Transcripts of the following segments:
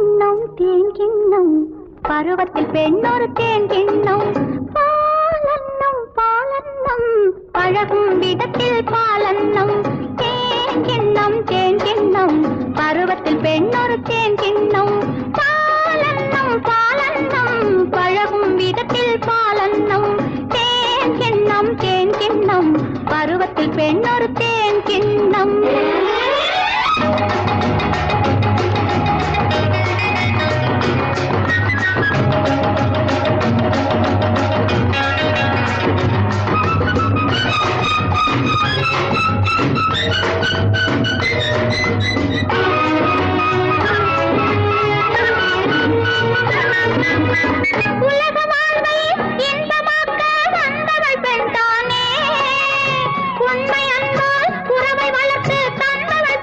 கிண்ணம் தேன் கிண்ணம். பருவத்தில் பெண்ணொரு தேன் கிண்ணம். பாலன்னம் பாலன்னம். பழகும் விதத்தில் பாலன்னம். தேன் கிண்ணம் தேன் கிண்ணம். பருவத்தில் பெண்ணொரு தேன் கிண்ணம். பாலன்னம் பாலன்னம். பழகும் விதத்தில் பாலன்னம். தேன் கிண்ணம் தேன் கிண்ணம். பருவத்தில் பெண்ணொரு தேன் கிண்ணம். வளர்த்து தந்தவள்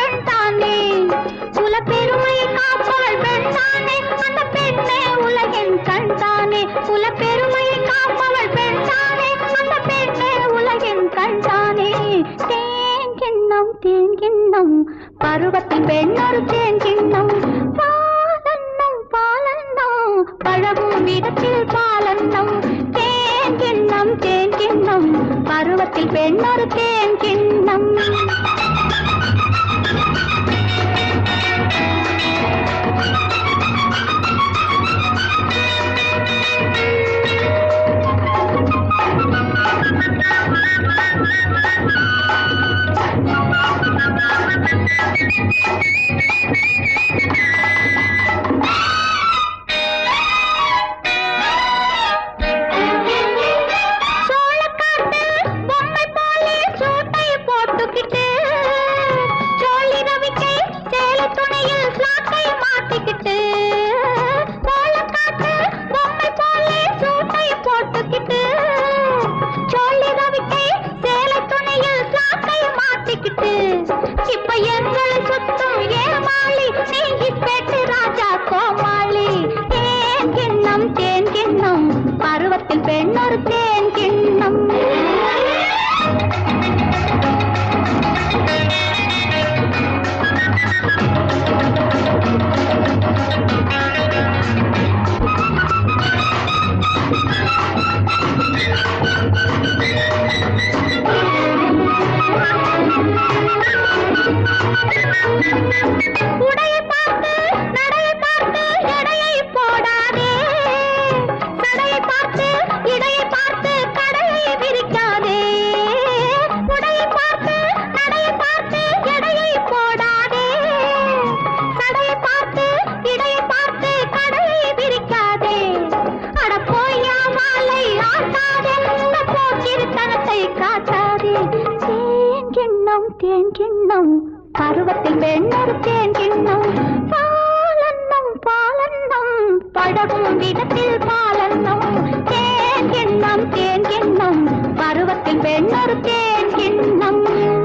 பெண்தானே குல பெருமை காப்பவள் கிண்ணம் தேன் கிண்ணம் பருவத்தில் பெண்ணொரு தேன் கிண்ணம் பாலன்னம் பாலன்னம் பழகும் விதத்தில் பாலன்னம் தேன் கிண்ணம் தேன் கிண்ணம் பருவத்தில் பெண்ணொரு தேன் கிண்ணம் you. இப்ப எங்களை சுத்தம் ஏமாளி நீ பெட்டு ராஜா கோமாளி. தேன் கிண்ணம் தேன் கிண்ணம் பருவத்தில் பெண்ணொரு தேன் கிண்ணம். உடைய தேன் கிண்ணம் பருவத்தில் வெண்ணொரு தேன் கிண்ணம் பாலன்னம் பாலன்னம். படகும் விதத்தில் பாலன்னம். தேன் கிண்ணம் தேன் கிண்ணம் பருவத்தில் வெண்ணொரு